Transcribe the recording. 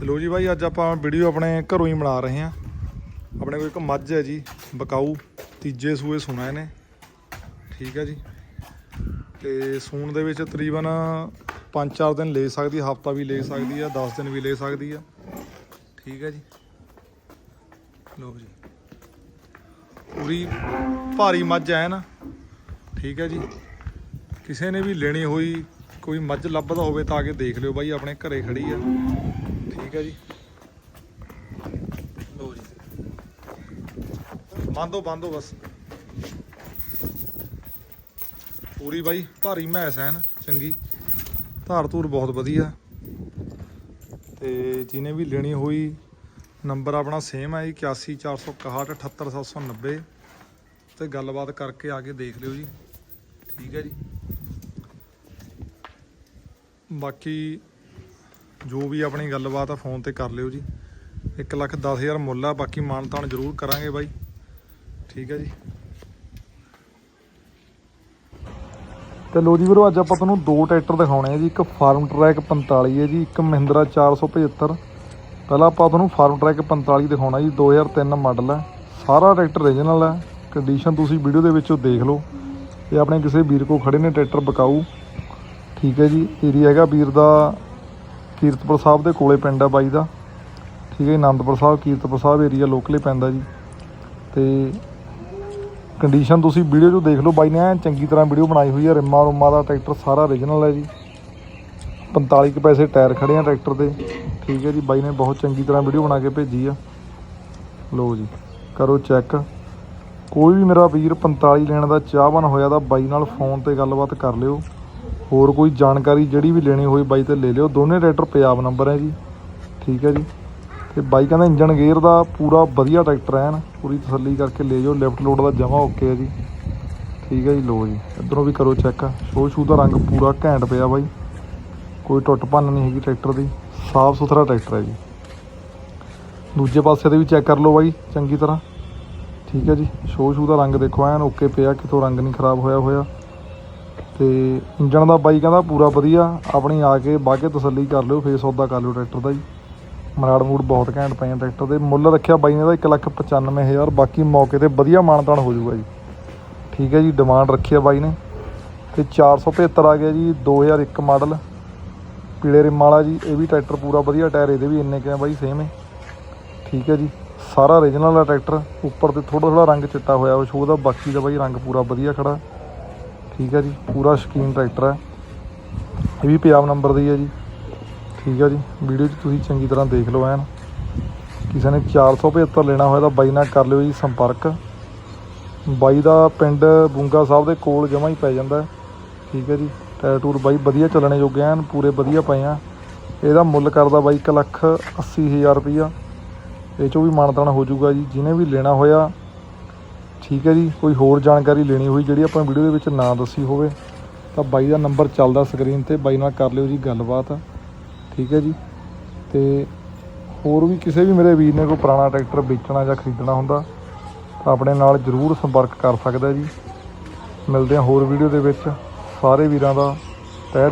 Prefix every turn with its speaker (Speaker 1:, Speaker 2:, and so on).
Speaker 1: ਤੇ ਲੋ ਜੀ ਬਾਈ, ਅੱਜ ਆਪਾਂ ਵੀਡੀਓ ਆਪਣੇ ਘਰੋਂ ਹੀ ਬਣਾ ਰਹੇ ਹਾਂ। ਆਪਣੇ ਕੋਲ ਇੱਕ ਮੱਝ ਹੈ ਜੀ, ਬਕਾਊ, ਤੀਜੇ ਸੂਏ ਸੁਣਾ ਇਹਨੇ। ਠੀਕ ਹੈ ਜੀ। ਤੇ ਸੂਣ ਦੇ ਵਿੱਚ ਤਕਰੀਬਨ 5-4 ਦਿਨ ਲੈ ਸਕਦੀ ਹਫਤਾ ਵੀ ਲੈ ਸਕਦੀ ਆ 10 ਦਿਨ ਵੀ ਲੈ ਸਕਦੀ ਆ ਠੀਕ ਹੈ ਜੀ। ਲੋ ਜੀ। ਪੂਰੀ ਭਾਰੀ ਮੱਝ ਹੈ ਨਾ। ਠੀਕ ਹੈ ਜੀ। ਕਿਸੇ ਨੇ ਵੀ ਲੈਣੀ ਹੋਈ, ਕੋਈ ਮੱਝ ਲੱਭਦਾ ਹੋਵੇ ਤਾਂ ਆ ਕੇ ਦੇਖ ਲਿਓ ਬਾਈ, ਆਪਣੇ ਘਰੇ ਖੜੀ ਆ ਠੀਕ ਹੈ ਜੀ। ਲੋ ਜੀ। ਬੰਦੋ ਬੰਦੋ ਬਸ। ਪੂਰੀ ਬਾਈ, ਭਾਰੀ ਮੈਸ ਹੈ ਨਾ, ਚੰਗੀ। ਧਾਰ ਧੂਰ ਬਹੁਤ ਵਧੀਆ। ਤੇ ਜਿਹਨੇ ਵੀ ਲੈਣੀ ਹੋਈ, ਨੰਬਰ ਆਪਣਾ ਸੇਮ ਹੈ ਜੀ 814617 78790 ਤੇ ਗੱਲਬਾਤ ਕਰਕੇ ਆ ਕੇ ਦੇਖ ਲਿਓ ਜੀ। ਠੀਕ ਹੈ ਜੀ। ਬਾਕੀ ਜੋ ਵੀ ਆਪਣੀ ਗੱਲਬਾਤ ਆ, ਫੋਨ ਤੇ ਕਰ ਲਿਓ ਜੀ। 1 ਲੱਖ 10000 ਮੁੱਲ ਆ, ਬਾਕੀ ਮਾਨਤਾਨ ਜ਼ਰੂਰ ਕਰਾਂਗੇ ਬਾਈ। ਠੀਕ ਹੈ ਜੀ। ਤੇ ਲੋ ਜੀ ਵੀਰੋ, ਅੱਜ ਆਪਾਂ ਤੁਹਾਨੂੰ ਦੋ ਟਰੈਕਟਰ ਦਿਖਾਉਣੇ ਆ ਜੀ। ਇੱਕ ਫਾਰਮ ਟਰੈਕ 45 ਹੈ ਜੀ, ਇੱਕ ਮਹਿੰਦਰਾ 475 ਪਹਿਲਾਂ ਆਪਾਂ ਤੁਹਾਨੂੰ ਫਾਰਮ ਟਰੈਕ 45 ਦਿਖਾਉਣਾ ਜੀ 2003 ਮਾਡਲ ਹੈ ਸਾਰਾ ਟਰੈਕਟਰ ਓਰੀਜਨਲ ਹੈ ਕੰਡੀਸ਼ਨ ਤੁਸੀਂ ਵੀਡੀਓ ਦੇ ਵਿੱਚੋਂ ਦੇਖ ਲਓ। ਇਹ ਆਪਣੇ ਕਿਸੇ ਵੀਰ ਕੋ ਖੜੇ ਨੇ, ਟਰੈਕਟਰ ਬਕਾਊ। ਠੀਕ ਹੈ ਜੀ। ਏਰੀਆ ਹੈਗਾ ਵੀਰ ਦਾ ਕੀਰਤਪੁਰ ਸਾਹਿਬ ਦੇ ਕੋਲੇ ਪਿੰਡ ਆ ਬਾਈ ਦਾ। ਠੀਕ ਹੈ ਜੀ ਆਨੰਦਪੁਰ ਸਾਹਿਬ, ਕੀਰਤਪੁਰ ਸਾਹਿਬ ਏਰੀਆ ਲੋਕਲੇ ਪੈਂਦਾ ਜੀ। ਤੇ ਕੰਡੀਸ਼ਨ ਤੁਸੀਂ ਵੀਡੀਓ 'ਚ ਦੇਖ ਲਓ ਬਾਈ ਨੇ, ਐਨ ਚੰਗੀ ਤਰ੍ਹਾਂ ਵੀਡੀਓ ਬਣਾਈ ਹੋਈ ਹੈ ਰਿਮਾ ਰੁਮਾ ਦਾ ਟਰੈਕਟਰ ਸਾਰਾ ਓਰੀਜਨਲ ਹੈ ਜੀ। 45 ਕੁ ਪੈਸੇ ਟਾਇਰ ਖੜੇ ਆ ਟਰੈਕਟਰ ਦੇ ਠੀਕ ਹੈ ਜੀ, ਬਾਈ ਨੇ ਬਹੁਤ ਚੰਗੀ ਤਰ੍ਹਾਂ ਵੀਡੀਓ ਬਣਾ ਕੇ ਭੇਜੀ ਆ। ਲਓ ਜੀ, ਕਰੋ ਚੈੱਕ ਕੋਈ ਵੀ ਮੇਰਾ ਵੀਰ 45 ਲੈਣ ਦਾ ਚਾਹਵਾਨ ਹੋਇਆ ਤਾਂ ਬਾਈ ਨਾਲ ਫੋਨ ਤੇ ਗੱਲਬਾਤ ਕਰ ਲਿਓ। ਹੋਰ ਕੋਈ ਜਾਣਕਾਰੀ ਜਿਹੜੀ ਵੀ ਲੈਣੀ ਹੋਈ ਬਾਈ ਤੇ ਲੈ ਲਿਓ। ਦੋਨੇ ਟਰੈਕਟਰ ਪੰਜਾਬ ਨੰਬਰ ਹੈ ਜੀ। ਠੀਕ ਹੈ ਜੀ। ਤੇ ਬਾਈ ਕਹਿੰਦਾ ਇੰਜਨ ਗੇਅਰ ਦਾ ਪੂਰਾ ਵਧੀਆ ਟਰੈਕਟਰ ਹੈ ਨਾ। ਪੂਰੀ ਤਸੱਲੀ ਕਰਕੇ ਲੈ ਜਾਓ। ਲੈਫਟ ਲੋਡ ਦਾ ਜਮਾ ਓਕੇ ਹੈ ਜੀ। ਠੀਕ ਹੈ ਜੀ ਲੋ ਜੀ। ਇਧਰੋਂ ਵੀ ਕਰੋ ਚੈੱਕ ਸ਼ੋ ਸ਼ੂ ਦਾ ਰੰਗ ਪੂਰਾ ਘੈਂਟ ਪਿਆ ਬਾਈ। ਕੋਈ ਟੁੱਟ ਭੰਨ ਨਹੀਂ ਹੈਗੀ ਟਰੈਕਟਰ ਦੀ। ਸਾਫ਼ ਸੁਥਰਾ ਟਰੈਕਟਰ ਹੈ ਜੀ। ਦੂਜੇ ਪਾਸੇ ਤੇ ਵੀ ਚੈੱਕ ਕਰ ਲਓ ਬਾਈ, ਚੰਗੀ ਤਰ੍ਹਾਂ। ਠੀਕ ਹੈ ਜੀ। ਸ਼ੋ ਸ਼ੂ ਦਾ ਰੰਗ ਦੇਖੋ, ਐਨ ਓਕੇ ਪਿਆ। ਕਿਤੋਂ ਰੰਗ ਨਹੀਂ ਖਰਾਬ ਹੋਇਆ ਹੋਇਆ। ਤੇ ਇੰਜਣ ਦਾ ਬਾਈ ਕਹਿੰਦਾ ਪੂਰਾ ਵਧੀਆ, ਆਪਣੀ ਆ ਕੇ ਬਾਗੇ ਤਸੱਲੀ ਕਰ ਲਿਓ ਫੇਸ ਸੌਦਾ ਕਰ ਲਿਓ ਟਰੈਕਟਰ ਦਾ ਜੀ। ਮਰਾੜ ਮੂੜ ਬਹੁਤ ਘੈਂਟ ਪਏ ਆ ਟਰੈਕਟਰ ਦੇ, ਮੁੱਲ ਰੱਖਿਆ ਬਾਈ ਨੇ ਦਾ 195000 ਬਾਕੀ ਮੌਕੇ ਤੇ ਵਧੀਆ ਮਾਨਤਾਨ ਹੋ ਜਾਊਗਾ ਜੀ। ਠੀਕ ਹੈ ਜੀ ਡਿਮਾਂਡ ਰੱਖੀ ਆ ਬਾਈ ਨੇ। ਤੇ 475 ਆ ਗਿਆ ਜੀ 2001 ਮਾਡਲ ਪੀਲੇ ਰਿਮ ਵਾਲਾ ਜੀ, ਇਹ ਵੀ ਟਰੈਕਟਰ ਪੂਰਾ ਵਧੀਆ, ਟਾਇਰ ਇਹਦੇ ਵੀ ਇੰਨੇ ਕਿ ਬਾਈ ਸੇਮ ਹੈ ਠੀਕ ਹੈ ਜੀ, ਸਾਰਾ ਓਰੀਜਨਲ ਆ ਟਰੈਕਟਰ, ਉੱਪਰ ਤੇ ਥੋੜਾ ਥੋੜਾ ਰੰਗ ਚਿੱਟਾ ਹੋਇਆ ਉਹ ਸ਼ੋਅ ਦਾ ਬਾਕੀ ਦਾ ਬਾਈ ਰੰਗ ਪੂਰਾ ਵਧੀਆ ਖੜਾ। ਠੀਕ ਹੈ ਜੀ, ਪੂਰਾ ਸ਼ਕੀਨ ਟਰੈਕਟਰ ਹੈ। ਇਹ ਵੀ ਪੰਜਾਬ ਨੰਬਰ ਦੀ ਹੈ ਜੀ। ਠੀਕ ਹੈ ਜੀ, ਵੀਡੀਓ 'ਚ ਤੁਸੀਂ ਚੰਗੀ ਤਰ੍ਹਾਂ ਦੇਖ ਲਓ ਐਨ। ਕਿਸੇ ਨੇ 475 ਲੈਣਾ ਹੋਇਆ ਤਾਂ ਬਾਈ ਨਾਲ ਕਰ ਲਿਓ ਜੀ ਸੰਪਰਕ। ਬਾਈ ਦਾ ਪਿੰਡ ਬੁੰਗਾ ਸਾਹਿਬ ਦੇ ਕੋਲ ਜਮਾ ਹੀ ਪੈ ਜਾਂਦਾ ਠੀਕ ਹੈ ਜੀ, ਟਾਇਰ ਟੂਰ ਬਾਈ ਵਧੀਆ ਚੱਲਣੇ ਜੋਗੇ ਐਨ, ਪੂਰੇ ਵਧੀਆ ਪਏ ਆ। ਇਹਦਾ ਮੁੱਲ ਕਰਦਾ ਬਾਈ 1 ਲੱਖ 80 ਹਜ਼ਾਰ ਰੁਪਈਆ। ਇਹ ਚੋਂ ਵੀ ਮਾਨਤਾਨ ਹੋ ਜਾਊਗਾ ਜੀ, ਜਿਹਨੇ ਵੀ ਲੈਣਾ ਹੋਇਆ ਠੀਕ ਹੈ ਜੀ, ਕੋਈ ਹੋਰ ਜਾਣਕਾਰੀ ਲੈਣੀ ਹੋਈ ਜਿਹੜੀ ਆਪਾਂ ਵੀਡੀਓ ਦੇ ਵਿੱਚ ਨਾ ਦੱਸੀ ਹੋਵੇ, ਤਾਂ ਬਾਈ ਦਾ ਨੰਬਰ ਚੱਲਦਾ ਸਕਰੀਨ ਤੇ, ਬਾਈ ਨਾਲ ਕਰ ਲਿਓ ਜੀ ਗੱਲਬਾਤ, ਠੀਕ ਹੈ ਜੀ। ਤੇ ਹੋਰ ਵੀ ਕਿਸੇ ਵੀ ਮੇਰੇ ਵੀਰ ਨੇ ਕੋਈ ਪੁਰਾਣਾ ਟਰੈਕਟਰ ਵੇਚਣਾ ਜਾਂ ਖਰੀਦਣਾ ਹੁੰਦਾ, ਤਾਂ ਆਪਣੇ ਨਾਲ ਜਰੂਰ ਸੰਪਰਕ ਕਰ ਸਕਦਾ ਜੀ। ਮਿਲਦੇ ਹਾਂ ਹੋਰ ਵੀਡੀਓ ਦੇ ਵਿੱਚ, ਸਾਰੇ ਵੀਰਾਂ ਦਾ ਤਹਿ